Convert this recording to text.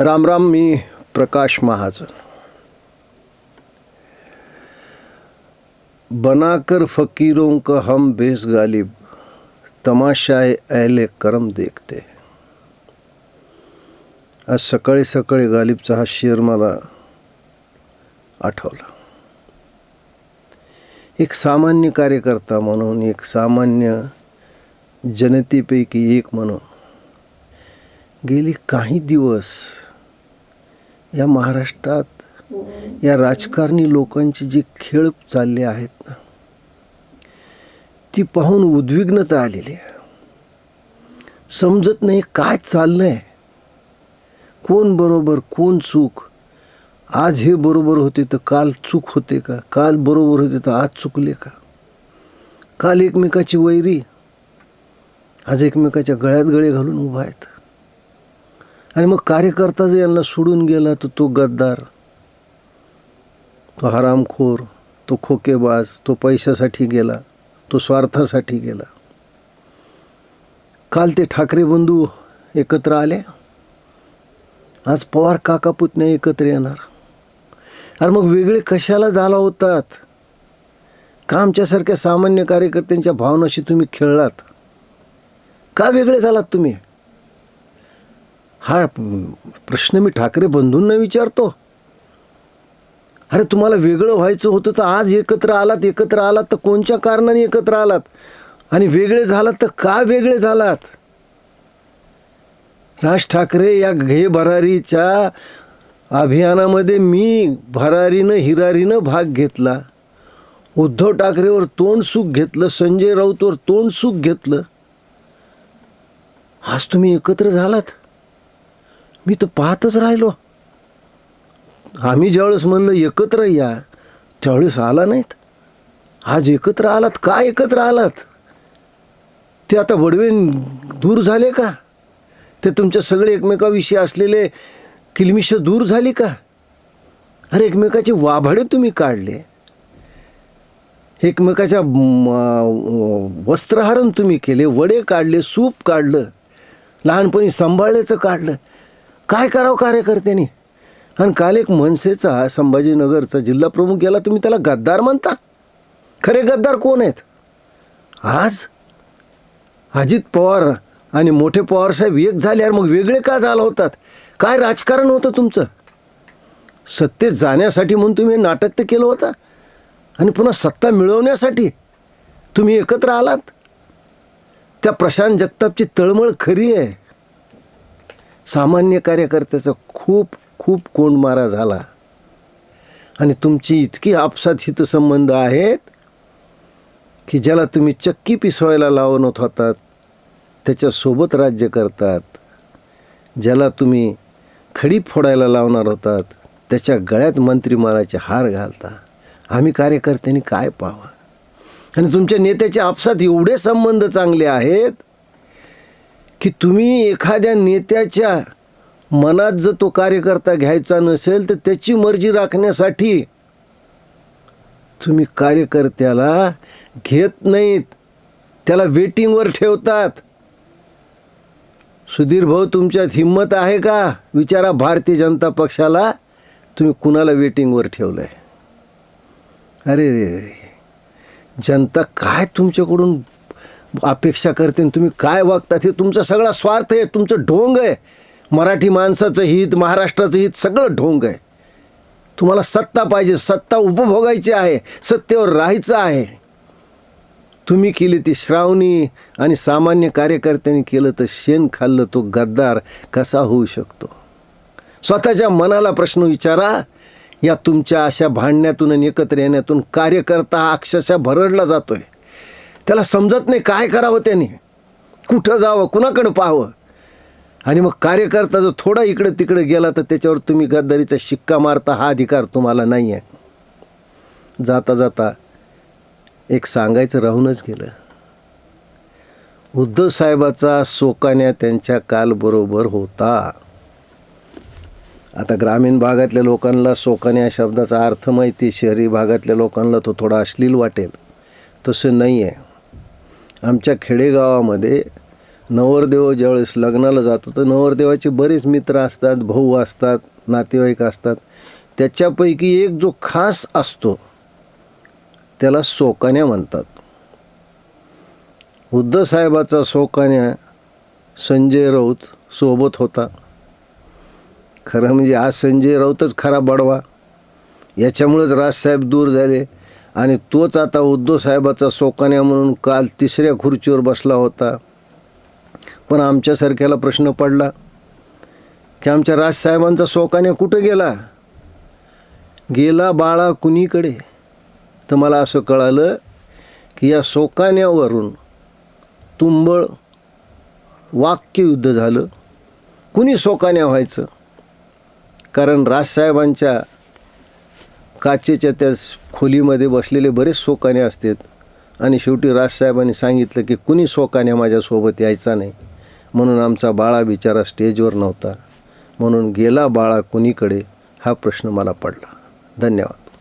राम राम मी प्रकाश महाजन. बनाकर फकीरों का हम बेस गालिब तमाशाए अहले करम देखते आज सकाळी सकाळी गालिबचा हा शेर मला आठवला। एक सामान्य कार्यकर्ता म्हणून एक सामान्य जनतेपैकी एक म्हणून गेली काही दिवस या महाराष्ट्रात या राजकारणी लोकांचे जे खेळ चालले आहेत ना ती पाहून उद्विग्नता आलेली आहे. समजत नाही काय चाललंय. कोण बरोबर कोण चूक. आज हे बरोबर होते तर काल चूक होते का? काल बरोबर होते तर आज चुकले का? काल एकमेकाची वैरी आज एकमेकाच्या गळ्यात गळे घालून उभा आहेत. आणि मग कार्यकर्ता जर यांना सोडून गेला तर तो गद्दार तो हरामखोर तो खोकेबाज तो पैशासाठी गेला तो स्वार्थासाठी गेला. काल ते ठाकरे बंधू एकत्र आले. आज पवार काका पुतण्या एकत्र येणार. अरे मग वेगळे कशाला झाला होतात? का आमच्यासारख्या सामान्य कार्यकर्त्यांच्या भावनाशी तुम्ही खेळलात? का वेगळे झालात तुम्ही? हा प्रश्न मी ठाकरे बंधूंना विचारतो. अरे तुम्हाला वेगळं व्हायचं होतं तर आज एकत्र आलात एकत्र आलात तर कोणत्या कारणाने एकत्र आलात? आणि वेगळे झालात तर का वेगळे झालात? राज ठाकरे या घे भरारीच्या अभियानामध्ये मी भरारीनं हिरारीनं भाग घेतला. उद्धव ठाकरेवर तोंड सुख घेतलं संजय राऊतवर तोंड सुख घेतलं. आज तुम्ही एकत्र झालात? मी तर पाहतच राहिलो. आम्ही ज्यावेळेस म्हणलं एकत्र या त्यावेळेस आला नाहीत. आज एकत्र आलात? का एकत्र आलात? ते आता वडवेन दूर झाले का? ते तुमच्या सगळे एकमेकाविषयी असलेले किलमिश दूर झाली का? अरे एकमेकाचे वाभाडे तुम्ही काढले. एकमेकाच्या वस्त्रहरण तुम्ही केले वडे काढले सूप काढलं लहानपणी सांभाळल्याचं काढलं. काय करावं कार्यकर्त्यांनी? आणि काल एक मनसेचा संभाजीनगरचा जिल्हा प्रमुख गेला तुम्ही त्याला गद्दार म्हणता? खरे गद्दार कोण आहेत? आज अजित पवार आणि मोठे पवार साहेब एक झाले यार मग वेगळे का झाला होतात? काय राजकारण होतं तुमचं? सत्तेत जाण्यासाठी म्हणून तुम्ही नाटक तर केलं होतं? आणि पुन्हा सत्ता मिळवण्यासाठी तुम्ही एकत्र आलात? त्या प्रशांत जगतापची तळमळ खरी आहे. सामान्य कार्यकर्त्याचा खूप खूप कोंडमारा झाला. आणि तुमची इतकी आपसात हितसंबंध आहेत की ज्याला तुम्ही चक्की पिसवायला लावणत होतात त्याच्यासोबत राज्य करतात. ज्याला तुम्ही खडी फोडायला लावणार होतात त्याच्या गळ्यात मंत्रिमाराचे हार घालता. आम्ही कार्यकर्त्यांनी काय पाहावं? आणि तुमच्या नेत्याच्या आपसात एवढे संबंध चांगले आहेत की तुम्ही एखाद्या नेत्याच्या मनात जर तो कार्यकर्ता घ्यायचा नसेल तर त्याची मर्जी राखण्यासाठी तुम्ही कार्यकर्त्याला घेत नाहीत. त्याला वेटिंगवर ठेवतात. सुधीर भाऊ तुमच्यात हिंमत आहे का? विचारा भारतीय जनता पक्षाला तुम्ही कुणाला वेटिंगवर ठेवलं आहे अरे रे जनता काय तुमच्याकडून अपेक्षा करते आणि तुम्ही काय वागतात हे तुमचा सगळा स्वार्थ आहे तुमचं ढोंग आहे. मराठी माणसाचं हित महाराष्ट्राचं हित सगळं ढोंग आहे. तुम्हाला सत्ता पाहिजे सत्ता उपभोगायची आहे सत्तेवर राहायचं आहे. तुम्ही केली ती श्रावणी आणि सामान्य कार्यकर्त्यांनी केलं तर शेण खाल्लं तो गद्दार कसा होऊ शकतो? स्वतःच्या मनाला प्रश्न विचारा. या तुमच्या अशा भांडण्यातून आणि एकत्र येण्यातून कार्यकर्ता हा अक्षरशः भरडला जातोय. त्याला समजत नाही काय करावं त्याने. कुठं जावं कुणाकडं पाहावं. आणि मग कार्यकर्ता जर थोडा इकडे तिकडे गेला तर त्याच्यावर तुम्ही गद्दारीचा शिक्का मारता हा अधिकार तुम्हाला नाही आहे जाता जाता एक सांगायचं राहूनच गेलं. उद्धव साहेबाचा सोकान्या त्यांच्या कालबरोबर होता. आता ग्रामीण भागातल्या लोकांना सोकान्या या शब्दाचा अर्थ माहिती शहरी भागातल्या लोकांना तो थोडा अश्लील वाटेल. तसं नाही आहे आमच्या खेडेगावामध्ये नवरदेव ज्यावेळेस लग्नाला जातो तर नवरदेवाचे बरेच मित्र असतात भाऊ असतात नातेवाईक असतात. त्याच्यापैकी एक जो खास असतो त्याला सोकान्या म्हणतात. उद्धसाहेबाचा सोकान्या संजय राऊत सोबत होता. खरं म्हणजे आज संजय राऊतच खरा बडवा. याच्यामुळंच राजसाहेब दूर झाले. आणि तोच आता उद्धव साहेबाचा सोकान्या म्हणून काल तिसऱ्या खुर्चीवर बसला होता. पण आमच्यासारख्याला प्रश्न पडला की आमच्या राजसाहेबांचा सोकान्या कुठं गेला? गेला बाळा कुणीकडे? तर मला असं कळालं की या सोकान्यावरून तुंबळ वाक्ययुद्ध झालं. कुणी सोकान्या व्हायचं? कारण राजसाहेबांच्या काचेच्या त्या खोलीमध्ये बसलेले बरेच सोकाने असतात. आणि शेवटी राजसाहेबांनी सांगितलं की कुणी सोकाने माझ्यासोबत यायचा नाही. म्हणून आमचा बाळा बिचारा स्टेजवर नव्हता. म्हणून गेला बाळा कुणीकडे? हा प्रश्न मला पडला. धन्यवाद.